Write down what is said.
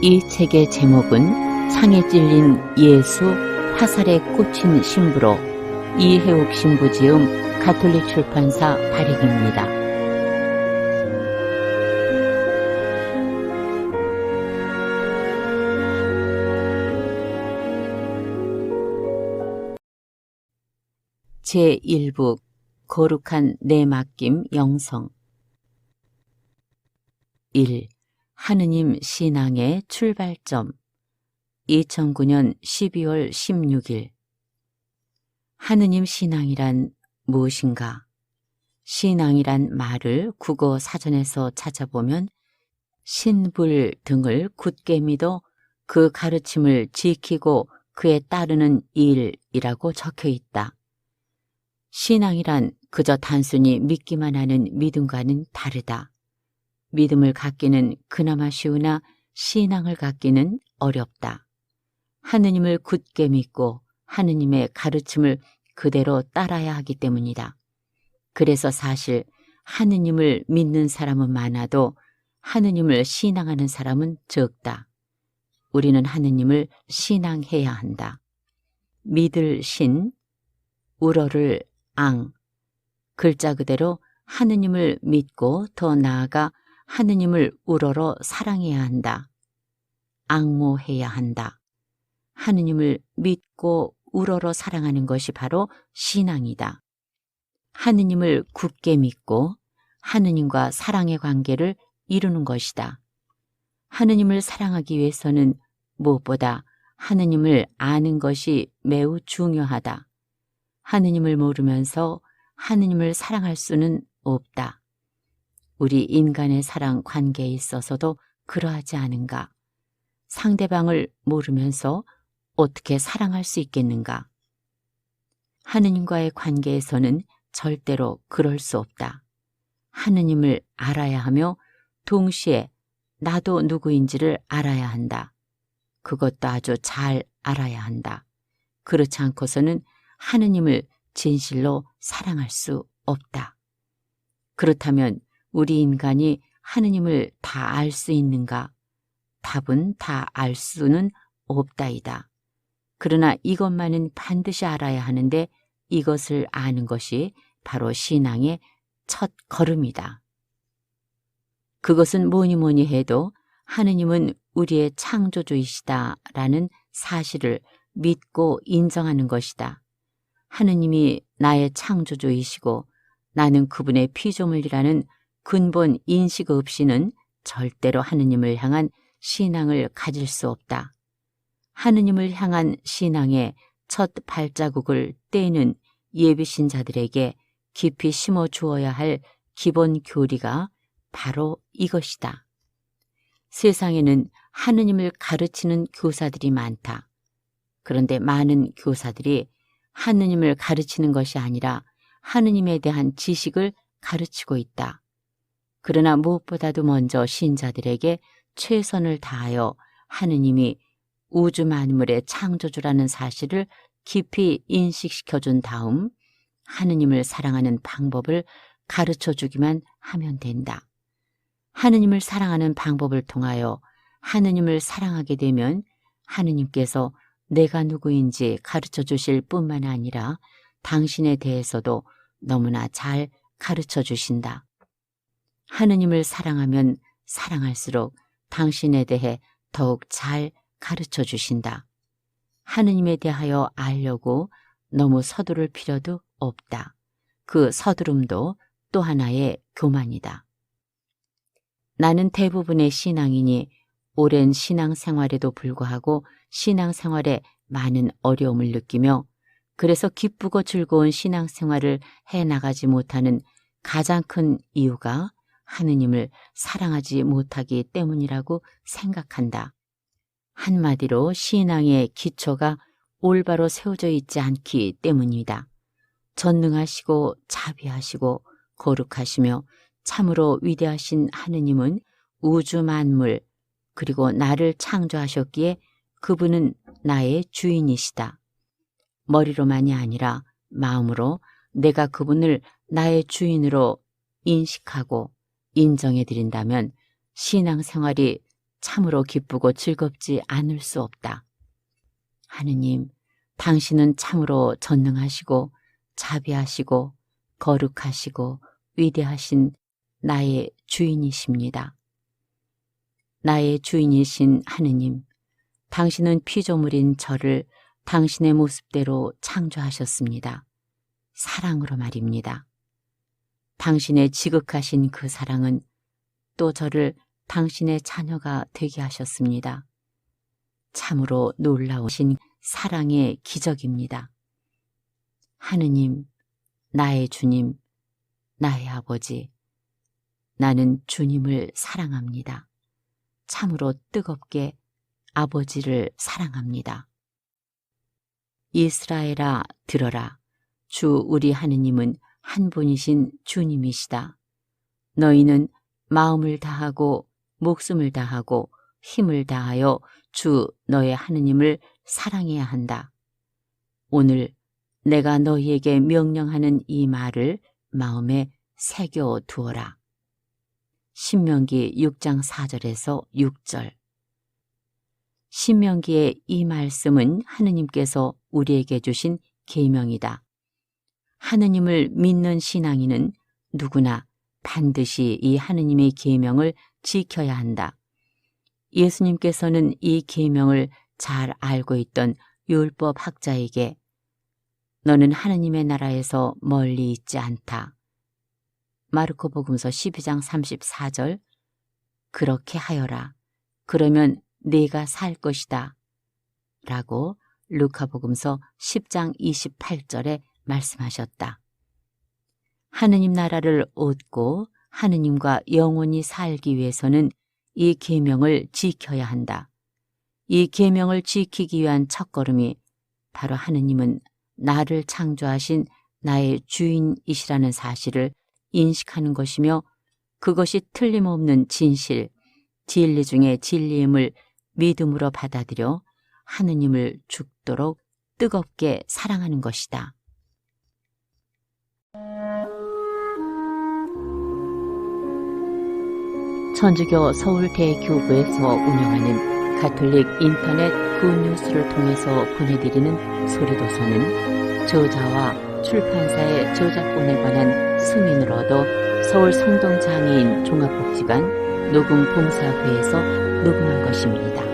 이 책의 제목은 창에 찔린 예수 화살에 꽂힌 신부로 이해옥 신부 지음 가톨릭 출판사 발행입니다. 제1부 거룩한 내 맡김 영성 1. 하느님 신앙의 출발점 2009년 12월 16일 하느님 신앙이란 무엇인가? 신앙이란 말을 국어 사전에서 찾아보면 신불 등을 굳게 믿어 그 가르침을 지키고 그에 따르는 일이라고 적혀 있다. 신앙이란 그저 단순히 믿기만 하는 믿음과는 다르다. 믿음을 갖기는 그나마 쉬우나 신앙을 갖기는 어렵다. 하느님을 굳게 믿고 하느님의 가르침을 그대로 따라야 하기 때문이다. 그래서 사실 하느님을 믿는 사람은 많아도 하느님을 신앙하는 사람은 적다. 우리는 하느님을 신앙해야 한다. 믿을 신, 우러를 앙. 글자 그대로 하느님을 믿고 더 나아가 하느님을 우러러 사랑해야 한다. 앙모해야 한다. 하느님을 믿고 우러러 사랑하는 것이 바로 신앙이다. 하느님을 굳게 믿고 하느님과 사랑의 관계를 이루는 것이다. 하느님을 사랑하기 위해서는 무엇보다 하느님을 아는 것이 매우 중요하다. 하느님을 모르면서 하느님을 사랑할 수는 없다. 우리 인간의 사랑 관계에 있어서도 그러하지 않은가? 상대방을 모르면서 어떻게 사랑할 수 있겠는가? 하느님과의 관계에서는 절대로 그럴 수 없다. 하느님을 알아야 하며 동시에 나도 누구인지를 알아야 한다. 그것도 아주 잘 알아야 한다. 그렇지 않고서는 하느님을 진실로 사랑할 수 없다. 그렇다면 우리 인간이 하느님을 다 알 수 있는가? 답은 다 알 수는 없다이다. 그러나 이것만은 반드시 알아야 하는데 이것을 아는 것이 바로 신앙의 첫 걸음이다. 그것은 뭐니 뭐니 해도 하느님은 우리의 창조주이시다라는 사실을 믿고 인정하는 것이다. 하느님이 나의 창조주이시고 나는 그분의 피조물이라는 근본 인식 없이는 절대로 하느님을 향한 신앙을 가질 수 없다. 하느님을 향한 신앙의 첫 발자국을 떼는 예비신자들에게 깊이 심어 주어야 할 기본 교리가 바로 이것이다. 세상에는 하느님을 가르치는 교사들이 많다. 그런데 많은 교사들이 하느님을 가르치는 것이 아니라 하느님에 대한 지식을 가르치고 있다. 그러나 무엇보다도 먼저 신자들에게 최선을 다하여 하느님이 우주 만물의 창조주라는 사실을 깊이 인식시켜 준 다음 하느님을 사랑하는 방법을 가르쳐 주기만 하면 된다. 하느님을 사랑하는 방법을 통하여 하느님을 사랑하게 되면 하느님께서 내가 누구인지 가르쳐 주실 뿐만 아니라 당신에 대해서도 너무나 잘 가르쳐 주신다. 하느님을 사랑하면 사랑할수록 당신에 대해 더욱 잘 가르쳐 주신다. 하느님에 대하여 알려고 너무 서두를 필요도 없다. 그 서두름도 또 하나의 교만이다. 나는 대부분의 신앙인이 오랜 신앙 생활에도 불구하고 신앙 생활에 많은 어려움을 느끼며 그래서 기쁘고 즐거운 신앙 생활을 해 나가지 못하는 가장 큰 이유가 하느님을 사랑하지 못하기 때문이라고 생각한다. 한마디로 신앙의 기초가 올바로 세워져 있지 않기 때문이다. 전능하시고 자비하시고 거룩하시며 참으로 위대하신 하느님은 우주 만물 그리고 나를 창조하셨기에 그분은 나의 주인이시다. 머리로만이 아니라 마음으로 내가 그분을 나의 주인으로 인식하고 인정해 드린다면 신앙생활이 참으로 기쁘고 즐겁지 않을 수 없다. 하느님, 당신은 참으로 전능하시고 자비하시고 거룩하시고 위대하신 나의 주인이십니다. 나의 주인이신 하느님, 당신은 피조물인 저를 당신의 모습대로 창조하셨습니다. 사랑으로 말입니다. 당신의 지극하신 그 사랑은 또 저를 당신의 자녀가 되게 하셨습니다. 참으로 놀라우신 사랑의 기적입니다. 하느님, 나의 주님, 나의 아버지, 나는 주님을 사랑합니다. 참으로 뜨겁게 아버지를 사랑합니다. 이스라엘아 들어라. 주 우리 하느님은 한 분이신 주님이시다. 너희는 마음을 다하고 목숨을 다하고 힘을 다하여 주 너의 하느님을 사랑해야 한다. 오늘 내가 너희에게 명령하는 이 말을 마음에 새겨 두어라. 신명기 6장 4절에서 6절 신명기의 이 말씀은 하느님께서 우리에게 주신 계명이다. 하느님을 믿는 신앙인은 누구나 반드시 이 하느님의 계명을 지켜야 한다. 예수님께서는 이 계명을 잘 알고 있던 율법 학자에게 너는 하느님의 나라에서 멀리 있지 않다. 마르코 복음서 12장 34절 그렇게 하여라. 그러면 네가 살 것이다. 라고 루카복음서 10장 28절에 말씀하셨다. 하느님 나라를 얻고 하느님과 영원히 살기 위해서는 이 계명을 지켜야 한다. 이 계명을 지키기 위한 첫걸음이 바로 하느님은 나를 창조하신 나의 주인이시라는 사실을 인식하는 것이며 그것이 틀림없는 진실, 진리 중의 진리임을 믿음으로 받아들여 하느님을 죽도록 뜨겁게 사랑하는 것이다. 천주교 서울대교구에서 운영하는 가톨릭 인터넷 굿뉴스를 통해서 보내드리는 소리도서는 저자와 출판사의 저작권에 관한 승인을 얻어 서울 성동장애인 종합복지관 녹음봉사회에서 녹음한 것입니다.